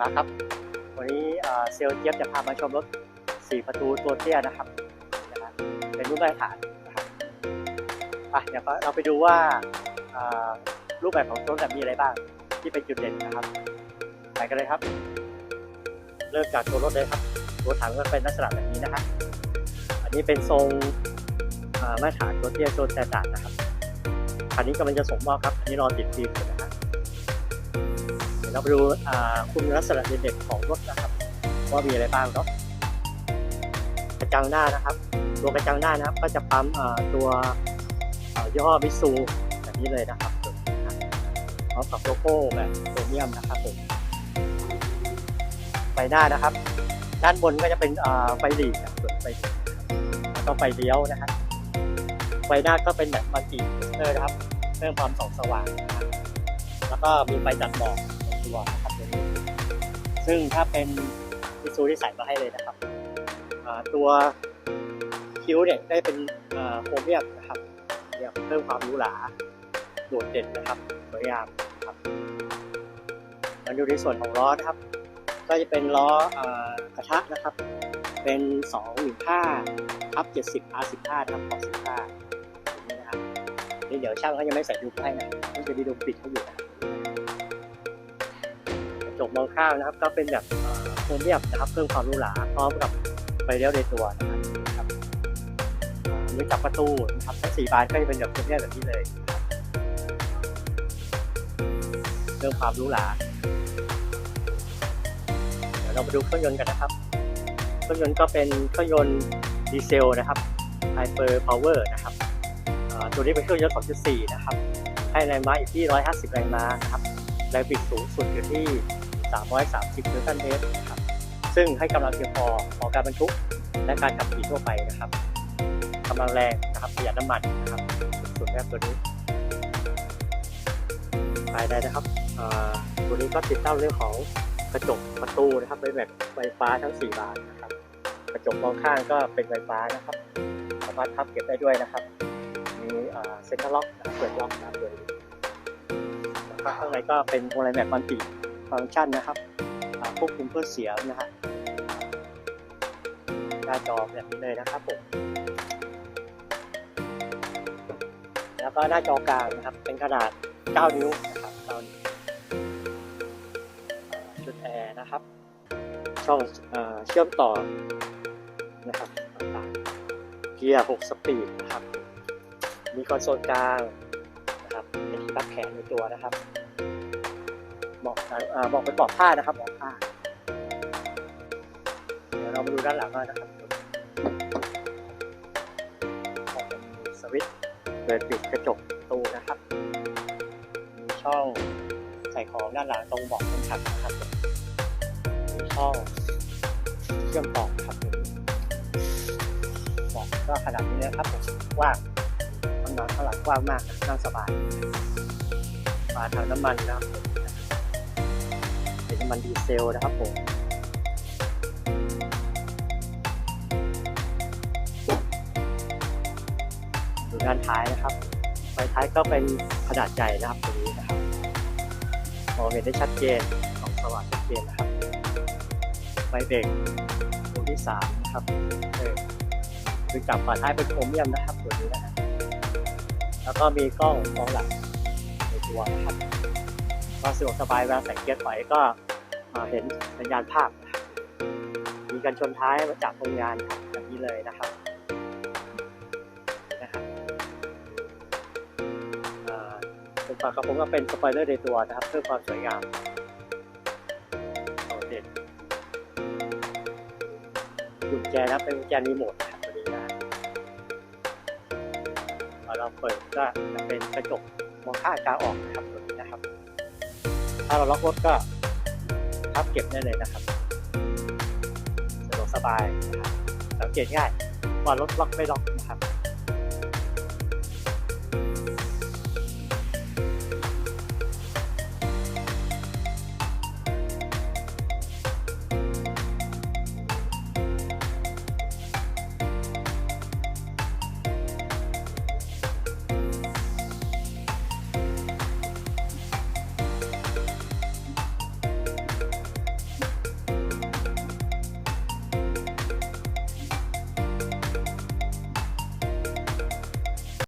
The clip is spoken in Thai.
นะครับ วันนี้เซลเจี๊ยบจะพามาชมรถ 4 ประตูตัวเตี้ยนะครับนะฮะเป็นรูปแบบฐานนะครับไปเดี๋ยวเราไปดูว่ารูปแบบของรถแบบมีอะไรบ้าง ที่เป็นจุดเด่นนะครับไปกันเลยครับ เริ่มจากตัวรถเลยครับ ตัวถังก็เป็นลักษณะแบบนี้นะฮะอันนี้เป็นทรงมาตรฐานตัวเตี้ยโซนแตนดาร์ดนะครับคันนี้กำลังจะส่งมอบครับอันนี้รอติดฟิล์มอยู่นะฮะเดี๋ยวเราไปดูคุณลักษณะเด่นๆของรถนะครับว่ามีอะไรบ้างเนาะกระจังหน้านะครับ ตัวกระจังหน้านะครับก็จะปั๊มตัวเอ่ย่ห้อมิซูแบบนี้เลยนะครับตัวนี้นะครับพร้อมกับโลโก้แบบโครเมียมนะครับผมไฟหน้านะครับ ด้านบนก็จะเป็นไฟหลีกส่วนไฟหลีกแล้วก็ไฟเลี้ยวนะฮะไฟหน้าก็เป็นแบบมัลติเตอร์นะครับเพิ่มความส่องสว่างนะครับแล้วก็มีไฟตัดหมอก วนะครับตัวนี้ซึ่งถ้าเป็นมิซูที่ใส่มาให้เลยนะครับตัวคิ้วเนี่ยได้เป็นโครเมียมนะครับเนี่ยเพิ่มความหรูหราโดดเด่นนะครับสวยงามครับมาดูในส่วนของล้อนะครับ ก็จะเป็นล้ออกระทะนะครับ เป็น215ทับ70 R15 ทับของ15นี่นะครับนี่เดี๋ยวช่างเขายังไม่ใส่ดุมให้นะมันจะมีดุมปิดให้อยู่นะ จกมองข้างนะครับ ก็เป็นแบบเอ่อโครเมียมนะครับ เพิ่มความหรูหราพร้อมกับไฟเลี้ยวในตัวนะครับนะครับมือจับประตูนะครับทั้งสี่บานก็จะเป็นแบบโครเมียมแบบนี้เลยนะครับเพิ่มความหรูหราเดี๋ยวเรามาดูเครื่องยนต์กันนะครับ เครื่องยนต์ก็เป็นเครื่องยนต์ดีเซลนะครับ Hyper Power นะครับตัวนี้เป็นเครื่องยนต์2.4 นะครับ ให้แรงม้าอยู่ที่ 150 แรงม้านะครับ แรงบิดสูงสุดอยู่ที่ 330 นิวตันเมตรครับซึ่งให้กำลังเพียงพอต่อการบรรทุกและการขับขี่ทั่วไปนะครับกำลังแรงนะครับประหยัดน้ำมันนะครับสุดๆนะครับตัวนี้ภายในนะครับตัวนี้ก็ติดตั้งเรื่องของกระจกประตูนะครับเป็นแบบไฟฟ้าทั้ง 4 บานนะครับ กระจกมองข้างก็เป็นไฟฟ้านะครับ สามารถพับเก็บได้ด้วยนะครับ มีเซ็นทรัลล็อกนะเปิดล็อกนะครับตัวนี้แล้วก็ข้างในก็เป็นพวงมาลัยแบบมัลติ ฟังก์ชันนะครับควบคุมเพื่อเสียงนะฮะหน้าจอแบบนี้เลยนะครับผมแล้วก็หน้าจอกลางนะครับ เป็นขนาด 9 นิ้วนะครับ9นิ้วชุดแอร์นะครับ ช่องเชื่อมต่อนะครับต่างๆเกียร์ 6 สปีดนะครับ มีคอนโซลกลางนะครับเป็นที่ปักแขนในตัวนะครับ บอกอ่าบอกเป็นบอกผ้านะครับบอกผ้าเดี๋ยวเรามาดูด้านหลังกันนะครับสวิตช์เปิดปิดกระจกตูนะครับมีช่องใส่ของด้านหลังตรงบาะคนขับนะครับมีช่องเชื่อมต่อครับบาะก็ขนาดนี้นะครับกว้างข้างหลังข้างหลังกว้างมากนั่งสบายฝาถังน้ำมันนะครับำมันดีเซลนะครับผมดูด้านท้ายนะครับไฟท้ายก็เป็นขนาดใหญ่นะครับตัวนี้นะครับมองเห็นได้ชัดเจนสองสว่างชัดเจนนะครับไฟเบรกตัวที่สามนะครับเออคือจับฝาท้ายเป็นโครเมียมนะครับตัวนี้นะฮะแล้วก็มีกล้องมองหลังในตัวนะครับก็สะดวกสบายเวลาใส่เกียร์ถอยก็ เอ่อเห็นสัญญาณภาพ มีการชนท้ายมาจากโรงงานแบบนี้เลยนะครับนะครับเอ่อส่วนฝากระโปรงก็เป็นสปอยเลอร์ในตัวนะครับ เพื่อความสวยงามโดดเคกุญแจนะเป็นกุญแจรีโมทนะครับตัวนี้นะพอเราเปิดก็จะเป็นกระจกมองข้างกลางออกนะครับตัวนี้นะครับ ถ้าเราล็อกรถก็ พับ เก็บได้เลยนะครับสะดวกสบายนะครับสังเกตง่ายว่ารถล็อกไม่ล็อก